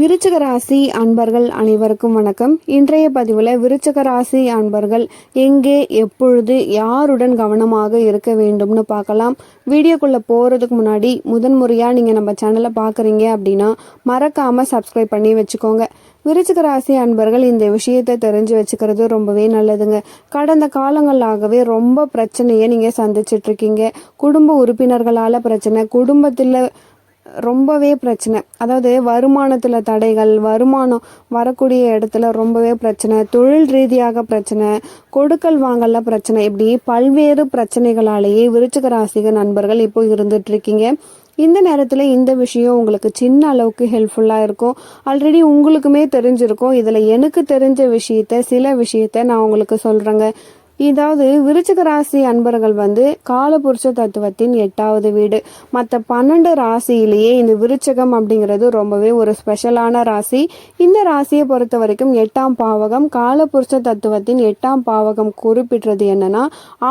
விருச்சிக ராசி அன்பர்கள் அனைவருக்கும் வணக்கம். இன்றைய பதிவில் விருச்சிக ராசி அன்பர்கள் எங்கே எப்பொழுது யாருடன் கவனமாக இருக்க வேண்டும்னு பார்க்கலாம். வீடியோக்குள்ள போறதுக்கு முன்னாடி முதன் முறையா நீங்க நம்ம சேனலை பார்க்குறீங்க அப்படின்னா மறக்காம சப்ஸ்கிரைப் பண்ணி வச்சுக்கோங்க. விருச்சிக ராசி அன்பர்கள் இந்த விஷயத்தை தெரிஞ்சு வச்சுக்கிறது ரொம்பவே நல்லதுங்க. கடந்த காலங்களாகவே ரொம்ப பிரச்சனையை நீங்க சந்திச்சிட்டு இருக்கீங்க. குடும்ப உறுப்பினர்களால பிரச்சனை குடும்பத்தில் ரொம்பவே பிரச்சனை. அதாவது வருமானத்தில் தடைகள் வருமானம் வரக்கூடிய இடத்துல ரொம்பவே பிரச்சனை தொழில் ரீதியாக பிரச்சனை கொடுக்கல் வாங்கல பிரச்சனை. இப்படி பல்வேறு பிரச்சனைகளாலேயே விருச்சிக ராசிக நண்பர்கள் இப்போ இருந்துட்டு இருக்கீங்க இந்த நேரத்தில் இந்த விஷயம் உங்களுக்கு சின்ன அளவுக்கு ஹெல்ப்ஃபுல்லாக இருக்கும். ஆல்ரெடி உங்களுக்குமே தெரிஞ்சிருக்கும். இதில் எனக்கு தெரிஞ்ச விஷயத்த சில விஷயத்த நான் உங்களுக்கு சொல்கிறேங்க இதாவது விருச்சிக ராசி அன்பர்கள் வந்து காலபுருஷ தத்துவத்தின் எட்டாவது வீடு. மற்ற பன்னெண்டு ராசியிலேயே இந்த விருச்சகம் அப்படிங்கிறது ரொம்பவே ஒரு ஸ்பெஷலான ராசி. இந்த ராசியை பொறுத்த வரைக்கும் எட்டாம் பாவகம் காலபுருஷ தத்துவத்தின் எட்டாம் பாவகம் குறிப்பிட்டது என்னன்னா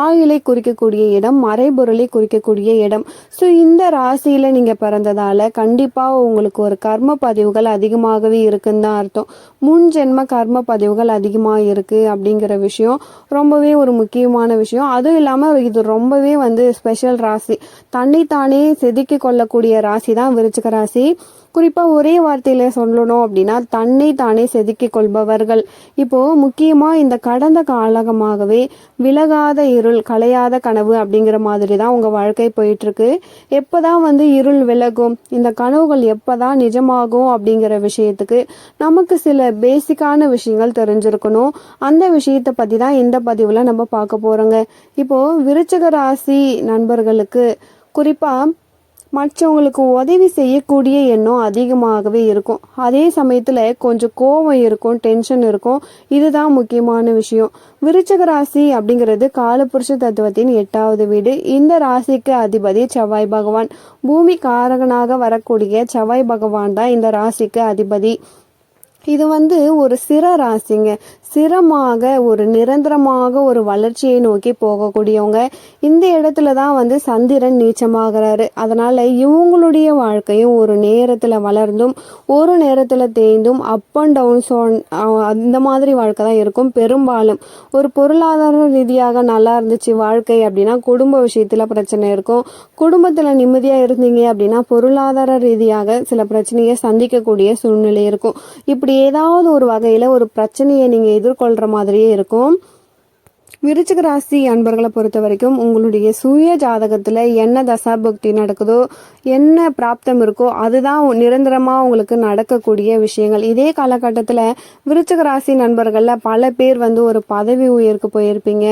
ஆயுளை குறிக்கக்கூடிய இடம் மறைபொருளை குறிக்கக்கூடிய இடம். ஸோ இந்த ராசியில நீங்க பிறந்ததால கண்டிப்பா உங்களுக்கு ஒரு கர்ம பதிவுகள் அதிகமாகவே இருக்குன்னு தான் அர்த்தம். முன் ஜென்ம கர்ம பதிவுகள் அதிகமாக இருக்கு அப்படிங்கிற விஷயம் ரொம்பவே ஒரு முக்கியமான விஷயம். அதுவும் இல்லாமல் இது ரொம்பவே வந்து ஸ்பெஷல் ராசி. தன்னைத்தானே செதுக்கி கொள்ளக்கூடிய ராசி தான் விருச்சிக ராசி. குறிப்பாக ஒரே வார்த்தையில் சொல்லணும் அப்படின்னா தன்னை தானே செதுக்கி கொள்பவர்கள். இப்போது முக்கியமாக இந்த கடந்த காலகமாகவே விலகாத இருள் கலையாத கனவு அப்படிங்கிற மாதிரி தான் உங்கள் வாழ்க்கை போயிட்டுருக்கு. எப்போ தான் வந்து இருள் விலகும் இந்த கனவுகள் எப்போ தான் நிஜமாகும் அப்படிங்கிற விஷயத்துக்கு நமக்கு சில பேசிக்கான விஷயங்கள் தெரிஞ்சிருக்கணும். அந்த விஷயத்தை பற்றி தான் இந்த பதிவில் நம்ம பார்க்க போகிறோங்க இப்போது விருச்சக ராசி நண்பர்களுக்கு குறிப்பாக மற்றவங்களுக்கு உதவி செய்யக்கூடிய எண்ணம் அதிகமாகவே இருக்கும். அதே சமயத்தில் கொஞ்சம் கோபம் இருக்கும் டென்ஷன் இருக்கும். இதுதான் முக்கியமான விஷயம். விருச்சக ராசி அப்படிங்கிறது காலபுருஷ தத்துவத்தின் எட்டாவது வீடு. இந்த ராசிக்கு அதிபதி செவ்வாய் பகவான். பூமி காரகனாக வரக்கூடிய செவ்வாய் பகவான் தான் இந்த ராசிக்கு அதிபதி. இது வந்து ஒரு சிற ராசிங்க. சிரமாக ஒரு நிரந்தரமாக ஒரு வளர்ச்சியை நோக்கி போகக்கூடியவங்க. இந்த இடத்துல தான் வந்து சந்திரன் நீச்சமாகிறாரு. அதனால இவங்களுடைய வாழ்க்கையும் ஒரு நேரத்தில் வளர்ந்தும் ஒரு நேரத்தில் தேய்ந்தும் அப் அண்ட் டவுன்ஸ் அந்த மாதிரி வாழ்க்கை தான் இருக்கும். பெரும்பாலும் ஒரு பொருளாதார ரீதியாக நல்லா இருந்துச்சு வாழ்க்கை அப்படின்னா குடும்ப விஷயத்தில் பிரச்சனை இருக்கும். குடும்பத்தில் நிம்மதியாக இருந்தீங்க அப்படின்னா பொருளாதார ரீதியாக சில பிரச்சனையை சந்திக்கக்கூடிய சூழ்நிலை இருக்கும். இப்படி ஏதாவது ஒரு வகையில் ஒரு பிரச்சனையை நீங்கள் எதிர்கொள்கிற மாதிரியே இருக்கும். விருச்சிக ராசி அன்பர்களை பொறுத்த வரைக்கும் உங்களுடைய சுய ஜாதகத்தில் என்ன தசாபக்தி நடக்குதோ என்ன பிராப்தம் இருக்கோ அதுதான் நிரந்தரமாக உங்களுக்கு நடக்கக்கூடிய விஷயங்கள். இதே காலகட்டத்தில் விருச்சிக ராசி நண்பர்களில் பல பேர் வந்து ஒரு பதவி உயர்க்கு போயிருப்பீங்க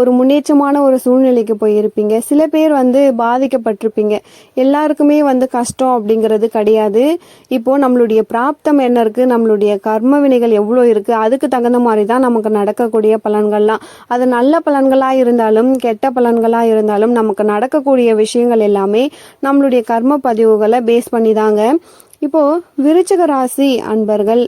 ஒரு முன்னேற்றமான ஒரு சூழ்நிலைக்கு போயிருப்பீங்க சில பேர் வந்து பாதிக்கப்பட்டிருப்பீங்க. எல்லாருக்குமே வந்து கஷ்டம் அப்படிங்கிறது கிடையாது. இப்போ நம்மளுடைய பிராப்தம் என்ன இருக்குது நம்மளுடைய கர்ம வினைகள் எவ்வளோ இருக்குது அதுக்கு தகுந்த மாதிரி தான் நமக்கு நடக்கக்கூடிய பலன்கள்லாம். அது நல்ல பலன்களாக இருந்தாலும் கெட்ட பலன்களாக இருந்தாலும் நமக்கு நடக்கக்கூடிய விஷயங்கள் எல்லாமே நம்மளுடைய கர்ம பதிவுகளை பேஸ் பண்ணி தாங்க இப்போது விருச்சக ராசி அன்பர்கள்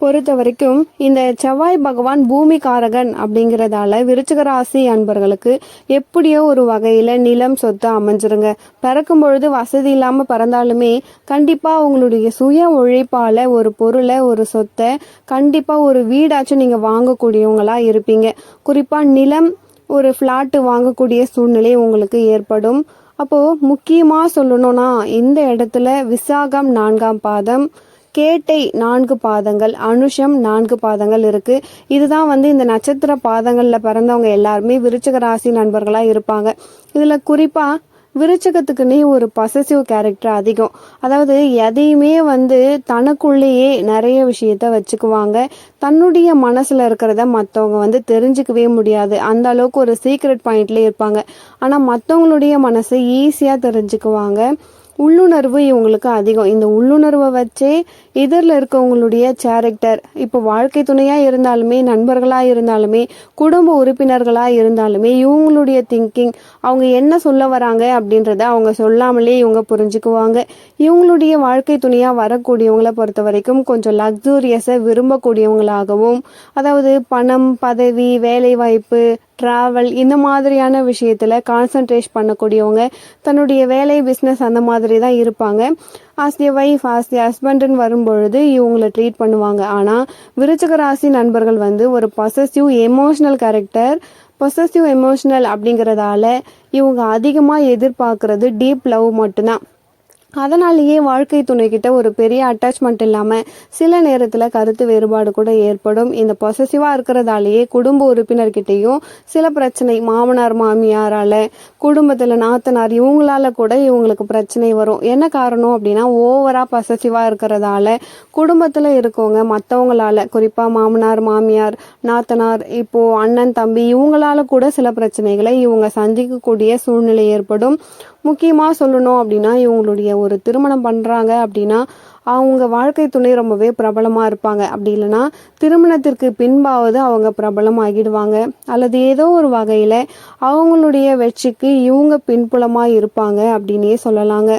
பொறுத்த வரைக்கும் இந்த செவ்வாய் பகவான் பூமி காரகன் அப்படிங்கிறதால விருச்சிக ராசி அன்பர்களுக்கு எப்படியோ ஒரு வகையில நிலம் சொத்து அமைஞ்சிருங்க. பிறக்கும் பொழுது வசதி இல்லாம பிறந்தாலுமே கண்டிப்பா உங்களுடைய சுய உழைப்பால ஒரு பொருளை ஒரு சொத்தை கண்டிப்பா ஒரு வீடாச்சும் நீங்க வாங்கக்கூடியவங்களா இருப்பீங்க. குறிப்பா நிலம் ஒரு ஃப்ளாட்டு வாங்கக்கூடிய சூழ்நிலை உங்களுக்கு ஏற்படும். அப்போ முக்கியமா சொல்லணும்னா இந்த இடத்துல விசாகம் நான்காம் பாதம் கேட்டை நான்கு பாதங்கள் அனுஷம் நான்கு பாதங்கள் இருக்கு. இதுதான் வந்து இந்த நட்சத்திர பாதங்களில் பிறந்தவங்க எல்லாருமே விருச்சக ராசி நண்பர்களாக இருப்பாங்க. இதில் குறிப்பாக விருச்சகத்துக்குன்னே ஒரு பசசிவ் கேரக்டர் அதிகம். அதாவது எதையுமே வந்து தனக்குள்ளேயே நிறைய விஷயத்த வச்சுக்குவாங்க. தன்னுடைய மனசில் இருக்கிறத மற்றவங்க வந்து தெரிஞ்சுக்கவே முடியாது. அந்த அளவுக்கு ஒரு சீக்ரெட் பாயிண்ட்லேயே இருப்பாங்க. ஆனால் மற்றவங்களுடைய மனசை ஈஸியாக தெரிஞ்சுக்குவாங்க. உள்ளுணர்வு இவங்களுக்கு அதிகம். இந்த உள்ளுணர்வை வச்சே எதிரில் இருக்கவங்களுடைய கேரக்டர் இப்போ வாழ்க்கை துணையாக இருந்தாலுமே நண்பர்களாக இருந்தாலுமே குடும்ப உறுப்பினர்களாக இருந்தாலுமே இவங்களுடைய திங்கிங் அவங்க என்ன சொல்ல வராங்க அப்படின்றத அவங்க சொல்லாமலே இவங்க புரிஞ்சுக்குவாங்க. இவங்களுடைய வாழ்க்கை துணையாக வரக்கூடியவங்கள பொறுத்த வரைக்கும் கொஞ்சம் லக்ஸூரியஸை விரும்பக்கூடியவங்களாகவும் அதாவது பணம் பதவி வேலைவாய்ப்பு ட்ராவல் இந்த மாதிரியான விஷயத்தில் கான்சன்ட்ரேட் பண்ணக்கூடியவங்க தன்னுடைய வேலை பிஸ்னஸ் அந்த மாதிரி தான் இருப்பாங்க. As a wife as a ஹஸ்பண்ட்னு வரும்பொழுது இவங்களை ட்ரீட் பண்ணுவாங்க. ஆனால் விருச்சக ராசி நண்பர்கள் வந்து ஒரு possessive emotional character possessive emotional அப்படிங்கிறதால இவங்க அதிகமாக எதிர்பார்க்கறது டீப் லவ் மட்டும்தான். அதனாலேயே வாழ்க்கை துணைக்கிட்ட ஒரு பெரிய அட்டாச்மெண்ட் இல்லாமல் சில நேரத்தில் கருத்து வேறுபாடு கூட ஏற்படும். இந்த பொசசிவாக இருக்கிறதாலேயே குடும்ப உறுப்பினர்கிட்டையும் சில பிரச்சனை மாமனார் மாமியாரால் குடும்பத்தில் நாத்தனார் இவங்களால கூட இவங்களுக்கு பிரச்சனை வரும். என்ன காரணம் அப்படின்னா ஓவராக பொசசிவாக இருக்கிறதால குடும்பத்தில் இருக்கவங்க மற்றவங்களால குறிப்பாக மாமனார் மாமியார் நாத்தனார் இப்போது அண்ணன் தம்பி இவங்களால கூட சில பிரச்சனைகளை இவங்க சந்திக்கக்கூடிய சூழ்நிலை ஏற்படும். முக்கியமாக சொல்லணும் அப்படின்னா இவங்களுடைய ஒரு திருமணம் பண்ணுறாங்க அப்படின்னா அவங்க வாழ்க்கை துணை ரொம்பவே பிரபலமாக இருப்பாங்க. அப்படி இல்லைன்னா திருமணத்திற்கு பின்பாவது அவங்க பிரபலமாகிடுவாங்க. அல்லது ஏதோ ஒரு வகையில் அவங்களுடைய வெற்றிக்கு இவங்க பின்புலமாக இருப்பாங்க அப்படின்னே சொல்லலாங்க.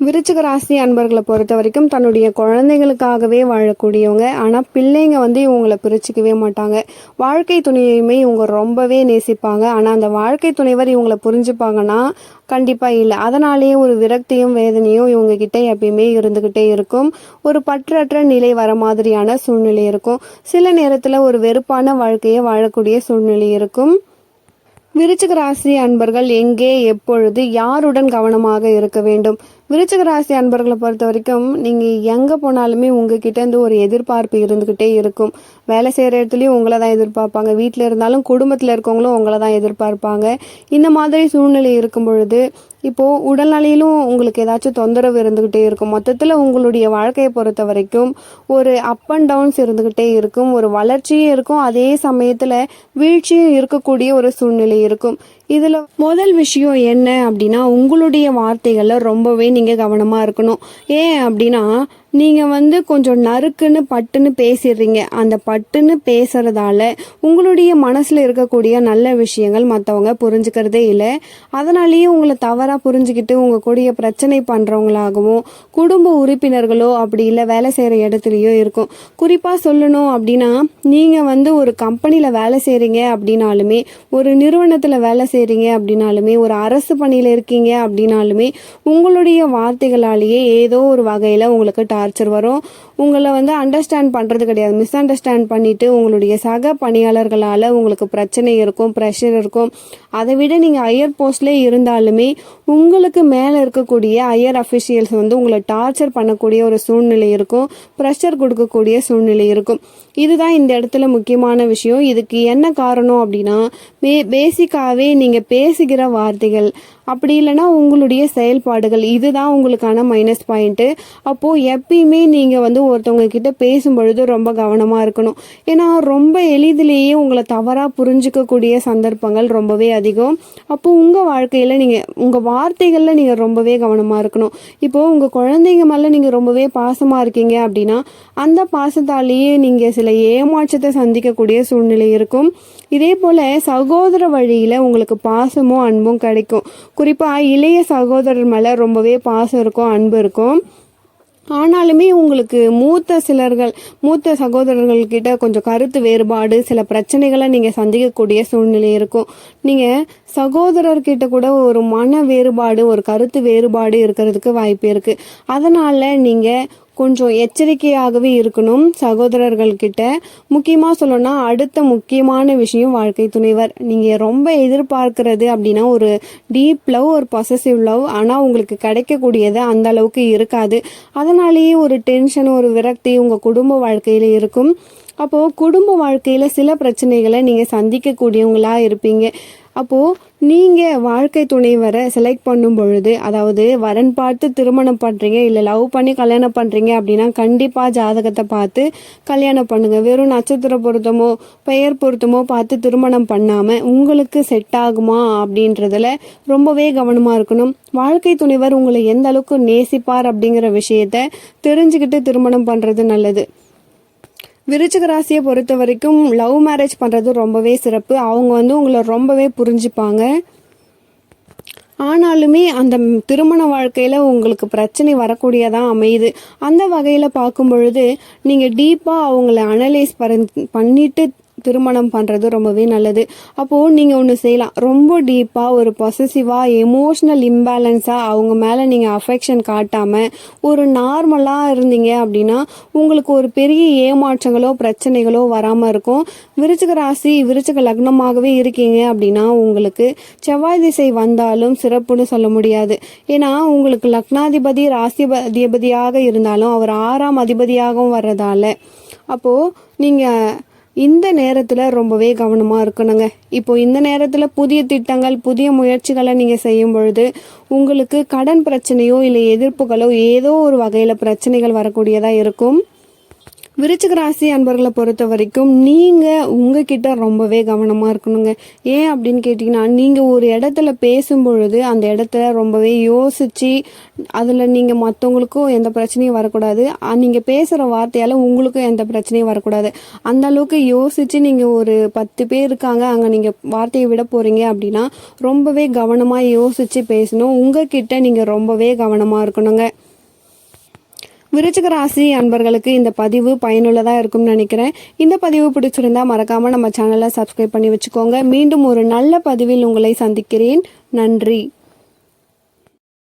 விருச்சிக ராசி அன்பர்களை பொறுத்த வரைக்கும் தன்னுடைய குழந்தைங்களுக்காகவே வாழக்கூடியவங்க. ஆனால் பிள்ளைங்க வந்து இவங்களை பிரிச்சுக்கவே மாட்டாங்க. வாழ்க்கை துணையுமே இவங்க ரொம்பவே நேசிப்பாங்க. ஆனால் அந்த வாழ்க்கை துணைவர் இவங்களை புரிஞ்சுப்பாங்கன்னா கண்டிப்பாக இல்லை. அதனாலேயே ஒரு விரக்தியும் வேதனையும் இவங்க கிட்ட எப்பயுமே இருந்துக்கிட்டே இருக்கும். ஒரு பற்றற்ற நிலை வர மாதிரியான சூழ்நிலை இருக்கும். சில நேரத்தில் ஒரு வெறுப்பான வாழ்க்கையை வாழக்கூடிய சூழ்நிலை இருக்கும். விருச்சிக ராசி அன்பர்கள் எங்கே எப்பொழுது யாருடன் கவனமாக இருக்க வேண்டும்? விருச்சிக ராசி அன்பர்களை பொறுத்த வரைக்கும் நீங்கள் எங்கே போனாலுமே உங்ககிட்ட இருந்து ஒரு எதிர்பார்ப்பு இருந்துக்கிட்டே இருக்கும். வேலை செய்கிற இடத்துலையும் உங்களை தான் எதிர்பார்ப்பாங்க. வீட்டில் இருந்தாலும் குடும்பத்தில் இருக்கவங்களும் உங்களை தான் எதிர்பார்ப்பாங்க. இந்த மாதிரி சூழ்நிலை இருக்கும் பொழுது இப்போது உடல்நிலையிலும் உங்களுக்கு ஏதாச்சும் தொந்தரவு இருந்துக்கிட்டே இருக்கும். மொத்தத்தில் உங்களுடைய வாழ்க்கையை பொறுத்த வரைக்கும் ஒரு அப் அண்ட் டவுன்ஸ் இருந்துக்கிட்டே இருக்கும். ஒரு வளர்ச்சியும் இருக்கும். அதே சமயத்தில் வீழ்ச்சியும் இருக்கக்கூடிய ஒரு சூழ்நிலை இருக்கும். இதில் முதல் விஷயம் என்ன அப்படின்னா உங்களுடைய வார்த்தைகளில் ரொம்பவே நீங்கள் கவனமாக இருக்கணும். ஏன் அப்படின்னா நீங்கள் வந்து கொஞ்சம் நறுக்குன்னு பட்டுன்னு பேசிடுறீங்க. அந்த பட்டுன்னு பேசுறதால உங்களுடைய மனசில் இருக்கக்கூடிய நல்ல விஷயங்கள் மற்றவங்க புரிஞ்சுக்கிறதே இல்லை. அதனாலேயே உங்களை தவறாக புரிஞ்சுக்கிட்டு உங்கள் கூடிய பிரச்சனை பண்ணுறவங்களாகவும் குடும்ப உறுப்பினர்களோ அப்படி இல்லை வேலை செய்கிற இடத்துலையோ இருக்கும். குறிப்பாக சொல்லணும் அப்படின்னா நீங்கள் வந்து ஒரு கம்பெனியில் வேலை செய்கிறீங்க அப்படின்னாலுமே ஒரு நிறுவனத்தில் வேலை செய்கிறீங்க அப்படின்னாலுமே ஒரு அரசு பணியில் இருக்கீங்க அப்படின்னாலுமே உங்களுடைய வார்த்தைகளாலேயே ஏதோ ஒரு வகையில் உங்களுக்கு டார்ச்சர் வரும். உங்களை வந்து அண்டர்ஸ்டாண்ட் பண்ணுறது கிடையாது. மிஸ் அண்டர்ஸ்டாண்ட் பண்ணிட்டு உங்களுடைய சக பணியாளர்களால் உங்களுக்கு பிரச்சனை இருக்கும் ப்ரெஷர் இருக்கும். அதை விட நீங்கள் ஹையர் போஸ்ட்லேயே இருந்தாலுமே உங்களுக்கு மேலே இருக்கக்கூடிய ஹையர் அஃபிஷியல்ஸ் வந்து உங்களை டார்ச்சர் பண்ணக்கூடிய ஒரு சூழ்நிலை இருக்கும். ப்ரெஷர் கொடுக்கக்கூடிய சூழ்நிலை இருக்கும். இதுதான் இந்த இடத்துல முக்கியமான விஷயம். இதுக்கு என்ன காரணம் அப்படின்னா மே பேசிக்காகவே நீங்கள் பேசுகிற வார்த்தைகள் அப்படி இல்லைன்னா உங்களுடைய செயல்பாடுகள் இதுதான் உங்களுக்கான மைனஸ் பாயிண்ட்டு அப்போது எப்பயுமே நீங்கள் வந்து ஒருத்தவங்க கிட்ட பேசும்பொழுது ரொம்ப கவனமாக இருக்கணும். ஏன்னா ரொம்ப எளிதிலேயே உங்களை தவறாக புரிஞ்சுக்கக்கூடிய சந்தர்ப்பங்கள் ரொம்பவே அதிகம். அப்போது உங்கள் வாழ்க்கையில் நீங்கள் உங்கள் வார்த்தைகளில் நீங்கள் ரொம்பவே கவனமாக இருக்கணும். இப்போது உங்கள் குழந்தைங்க மேலே நீங்கள் ரொம்பவே பாசமாக இருக்கீங்க அப்படின்னா அந்த பாசத்தாலேயே நீங்கள் சில ஏமாற்றத்தை சந்திக்கக்கூடிய சூழ்நிலை இருக்கும். இதே போல் சகோதர வழியில் உங்களுக்கு பாசமும் அன்பும் கிடைக்கும். குறிப்பாக இளைய சகோதரர் மேலே ரொம்பவே பாசம் இருக்கும் அன்பு இருக்கும். ஆனாலுமே உங்களுக்கு மூத்த சிலர்கள் மூத்த சகோதரர்கள்கிட்ட கொஞ்சம் கருத்து வேறுபாடு சில பிரச்சனைகளை நீங்கள் சந்திக்கக்கூடிய சூழ்நிலை இருக்கும். நீங்கள் சகோதரர்கிட்ட கூட ஒரு மன வேறுபாடு ஒரு கருத்து வேறுபாடு இருக்கிறதுக்கு வாய்ப்பு இருக்குது அதனால் நீங்கள் கொஞ்சம் எச்சரிக்கையாகவே இருக்கணும் சகோதரர்கள் கிட்ட முக்கியமாக சொல்லணும்னா அடுத்த முக்கியமான விஷயம் வாழ்க்கை துணைவர். நீங்கள் ரொம்ப எதிர்பார்க்கறது அப்படின்னா ஒரு டீப் லவ் ஒரு பொசசிவ் லவ் ஆனால் உங்களுக்கு கிடைக்கக்கூடியது அந்த அளவுக்கு இருக்காது. அதனாலேயே ஒரு டென்ஷன் ஒரு விரக்தி உங்கள் குடும்ப வாழ்க்கையில் இருக்கும். அப்போது குடும்ப வாழ்க்கையில் சில பிரச்சனைகளை நீங்கள் சந்திக்கக்கூடியவங்களாக இருப்பீங்க. அப்போது நீங்கள் வாழ்க்கை துணைவரை செலக்ட் பண்ணும் பொழுது அதாவது வரன் பார்த்து திருமணம் பண்ணுறீங்க இல்லை லவ் பண்ணி கல்யாணம் பண்ணுறீங்க அப்படின்னா கண்டிப்பாக ஜாதகத்தை பார்த்து கல்யாணம் பண்ணுங்கள் வெறும் நட்சத்திர பொருத்தமோ பெயர் பொருத்தமோ பார்த்து திருமணம் பண்ணாமல் உங்களுக்கு செட் ஆகுமா அப்படின்றதுல ரொம்பவே கவனமாக இருக்கணும். வாழ்க்கை துணைவர் உங்களை எந்த அளவுக்கு நேசிப்பார் அப்படிங்கிற விஷயத்த தெரிஞ்சுக்கிட்டு திருமணம் பண்ணுறது நல்லது. விருச்சிக ராசியை பொறுத்த வரைக்கும் லவ் மேரேஜ் பண்ணுறது ரொம்பவே சிறப்பு. அவங்க வந்து உங்களை ரொம்பவே புரிஞ்சுப்பாங்க. ஆனாலுமே அந்த திருமண வாழ்க்கையில் உங்களுக்கு பிரச்சனை வரக்கூடியதாக அமையுது. அந்த வகையில் பார்க்கும் பொழுது நீங்கள் டீப்பாக அவங்கள அனலைஸ் பண்ணிட்டு திருமணம் பண்ணுறது ரொம்பவே நல்லது. அப்போது நீங்கள் ஒன்று செய்யலாம். ரொம்ப டீப்பாக ஒரு பொசசிவாக எமோஷ்னல் இம்பேலன்ஸாக அவங்க மேலே நீங்கள் அஃபெக்ஷன் காட்டாமல் ஒரு நார்மலாக இருந்தீங்க அப்படின்னா உங்களுக்கு ஒரு பெரிய ஏமாற்றங்களோ பிரச்சனைகளோ வராமல் இருக்கும். விருச்சிக ராசி விருச்சிக லக்னமாகவே இருக்கீங்க அப்படின்னா உங்களுக்கு செவ்வாய் திசை வந்தாலும் சிறப்புன்னு சொல்ல முடியாது. ஏன்னா உங்களுக்கு லக்னாதிபதி ராசிபதிபதியாக இருந்தாலும் அவர் ஆறாம் அதிபதியாகவும் வர்றதால அப்போது நீங்கள் இந்த நேரத்தில் ரொம்பவே கவனமாக இருக்கணுங்க. இப்போ இந்த நேரத்தில் புதிய திட்டங்கள் புதிய முயற்சிகளை நீங்கள் செய்யும் பொழுது உங்களுக்கு கடன் பிரச்சனையோ இல்லை எதிர்ப்புகளோ ஏதோ ஒரு வகையில் பிரச்சனைகள் வரக்கூடியதாக இருக்கும். விருச்சிக ராசி அன்பர்களை பொறுத்த வரைக்கும் நீங்கள் உங்ககிட்ட ரொம்பவே கவனமாக இருக்கணுங்க. ஏன் அப்படின்னு கேட்டிங்கன்னா நீங்கள் ஒரு இடத்துல பேசும் பொழுது அந்த இடத்துல ரொம்பவே யோசித்து அதில் நீங்கள் மற்றவங்களுக்கும் எந்த பிரச்சனையும் வரக்கூடாது. நீங்கள் பேசுகிற வார்த்தையால் உங்களுக்கும் எந்த பிரச்சனையும் வரக்கூடாது. அந்த அளவுக்கு யோசித்து நீங்கள் ஒரு பத்து பேர் இருக்காங்க அங்கே நீங்கள் வார்த்தையை விட போகிறீங்க அப்படின்னா ரொம்பவே கவனமாக யோசித்து பேசணும். உங்ககிட்ட நீங்கள் ரொம்பவே கவனமாக இருக்கணுங்க. விருச்சிக ராசி அன்பர்களுக்கு இந்த பதிவு பயனுள்ளதாக இருக்கும்னு நினைக்கிறேன். இந்த பதிவு பிடிச்சிருந்தா மறக்காமல் நம்ம சேனலை சப்ஸ்கிரைப் பண்ணி வச்சுக்கோங்க. மீண்டும் ஒரு நல்ல பதிவில் உங்களை சந்திக்கிறேன். நன்றி.